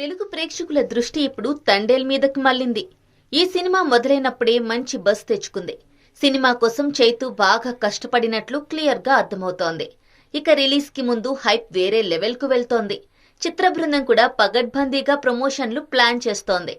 తెలుగు ప్రేక్షకుల దృష్టి ఇప్పుడు తండేల్ మీదకి మళ్ళింది. ఈ సినిమా మొదలైనప్పుడే మంచి బస్ తెచ్చుకుంది. సినిమా కోసం చైతు బాగా కష్టపడినట్లు క్లియర్గా అర్థమవుతోంది. ఇక రిలీజ్కి ముందు హైప్ వేరే లెవెల్కు వెళ్తోంది. చిత్ర బృందం కూడా పగడ్బందీగా ప్రమోషన్లు ప్లాన్ చేస్తోంది.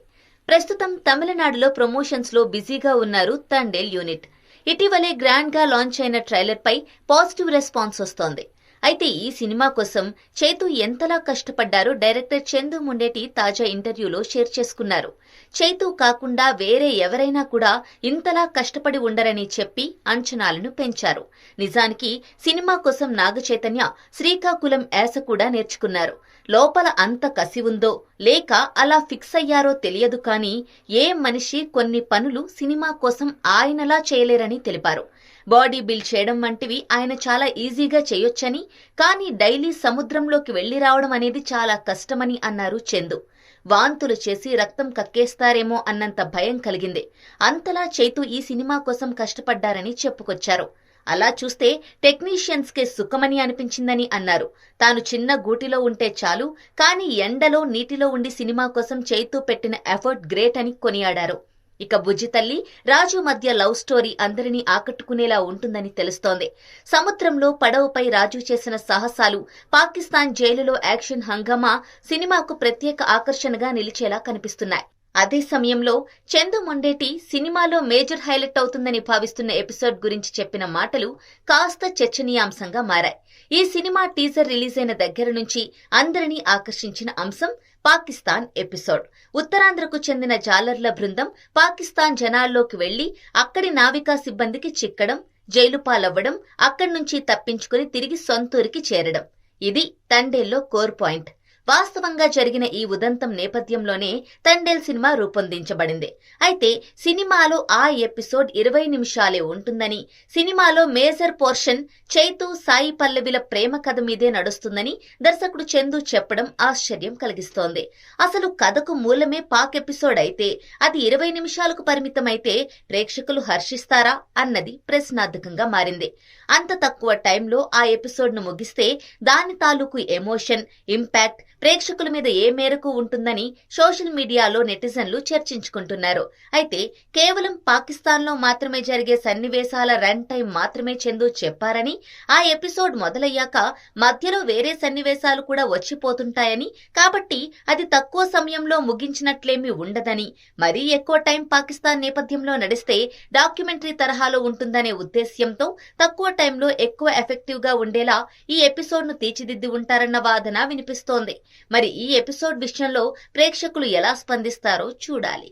ప్రస్తుతం తమిళనాడులో ప్రమోషన్స్లో బిజీగా ఉన్నారు తండేల్ యూనిట్. ఇటీవలే గ్రాండ్గా లాంచ్ అయిన ట్రైలర్ పై పాజిటివ్ రెస్పాన్స్ వస్తోంది. అయితే ఈ సినిమా కోసం చేతు ఎంతలా కష్టపడ్డారో డైరెక్టర్ చందు ముండేటి తాజా ఇంటర్వ్యూలో షేర్ చేసుకున్నారు. చేతు కాకుండా వేరే ఎవరైనా కూడా ఇంతలా కష్టపడి ఉండరని చెప్పి అంచనాలను పెంచారు. నిజానికి సినిమా కోసం నాగచైతన్య శ్రీకాకుళం యాస కూడా నేర్చుకున్నారు. లోపల అంత కసి ఉందో లేక అలా ఫిక్స్ అయ్యారో తెలియదు కానీ ఏ మనిషి కొన్ని పనులు సినిమా కోసం ఆయనలా చేయలేరని తెలిపారు. బాడీ బిల్డ్ చేయడం వంటివి ఆయన చాలా ఈజీగా చేయొచ్చని కానీ డైలీ సముద్రంలోకి వెళ్ళి రావడం అనేది చాలా కష్టమని అన్నారు చందు. వాంతులు చేసి రక్తం కక్కేస్తారేమో అన్నంత భయం కలిగింది. అంతలా చైతు ఈ సినిమా కోసం కష్టపడ్డారని చెప్పుకొచ్చారు. అలా చూస్తే టెక్నీషియన్స్ కే సుఖమని అనిపించిందని అన్నారు. తాను చిన్న గూటిలో ఉంటే చాలు కానీ ఎండలో నీటిలో ఉండి సినిమా కోసం చేతూ పెట్టిన ఎఫర్ట్ గ్రేట్ అని కొనియాడారు. ఇక బుజ్జి తల్లి రాజు మధ్య లవ్ స్టోరీ అందరినీ ఆకట్టుకునేలా ఉంటుందని తెలుస్తోంది. సముద్రంలో పడవపై రాజు చేసిన సాహసాలు పాకిస్తాన్ జైలులో యాక్షన్ హంగామా సినిమాకు ప్రత్యేక ఆకర్షణగా నిలిచేలా కనిపిస్తున్నాయి. అదే సమయంలో చందు మొండేటి సినిమాలో మేజర్ హైలైట్ అవుతుందని భావిస్తున్న ఎపిసోడ్ గురించి చెప్పిన మాటలు కాస్త చర్చనీయాంశంగా మారాయి. ఈ సినిమా టీజర్ రిలీజ్ అయిన దగ్గర నుంచి అందరినీ ఆకర్షించిన అంశం పాకిస్తాన్ ఎపిసోడ్. ఉత్తరాంధ్రకు చెందిన జాలర్ల బృందం పాకిస్తాన్ జనాల్లోకి వెళ్ళి అక్కడి నావికా సిబ్బందికి చిక్కడం జైలు పాలవ్వడం అక్కడి నుంచి తప్పించుకుని తిరిగి సొంతూరికి చేరడం. ఇది తండేల్లో కోర్ పాయింట్. వాస్తవంగా జరిగిన ఈ ఉదంతం నేపథ్యంలోనే తండేల్ సినిమా రూపొందించబడింది. అయితే సినిమాలో ఆ ఎపిసోడ్ ఇరవై నిమిషాలే ఉంటుందని సినిమాలో మేజర్ పోర్షన్ చైతు సాయి పల్లవిల ప్రేమ కథ మీదే నడుస్తుందని దర్శకుడు చందు చెప్పడం ఆశ్చర్యం కలిగిస్తోంది. అసలు కథకు మూలమే పాక్ ఎపిసోడ్ అయితే అది ఇరవై నిమిషాలకు పరిమితమైతే ప్రేక్షకులు హర్షిస్తారా అన్నది ప్రశ్నార్థకంగా మారింది. అంత తక్కువ టైంలో ఆ ఎపిసోడ్ను ముగిస్తే దాని తాలూకు ఎమోషన్ ఇంపాక్ట్ ప్రేక్షకుల మీద ఏ మేరకు ఉంటుందని సోషల్ మీడియాలో నెటిజన్లు చర్చించుకుంటున్నారు. అయితే కేవలం పాకిస్తాన్లో మాత్రమే జరిగే సన్నివేశాల రన్ టైం మాత్రమే చందు చెప్పారని ఆ ఎపిసోడ్ మొదలయ్యాక మధ్యలో వేరే సన్నివేశాలు కూడా వచ్చిపోతుంటాయని కాబట్టి అది తక్కువ సమయంలో ముగించినట్లేమీ ఉండదని మరీ ఎక్కువ టైం పాకిస్తాన్ నేపథ్యంలో నడిస్తే డాక్యుమెంటరీ తరహాలో ఉంటుందనే ఉద్దేశ్యంతో తక్కువ టైంలో ఎక్కువ ఎఫెక్టివ్గా ఉండేలా ఈ ఎపిసోడ్ను తీర్చిదిద్ది ఉంటారన్న వాదన వినిపిస్తోంది. మరి ఈ ఎపిసోడ్ విషయంలో ప్రేక్షకులు ఎలా స్పందిస్తారో చూడాలి.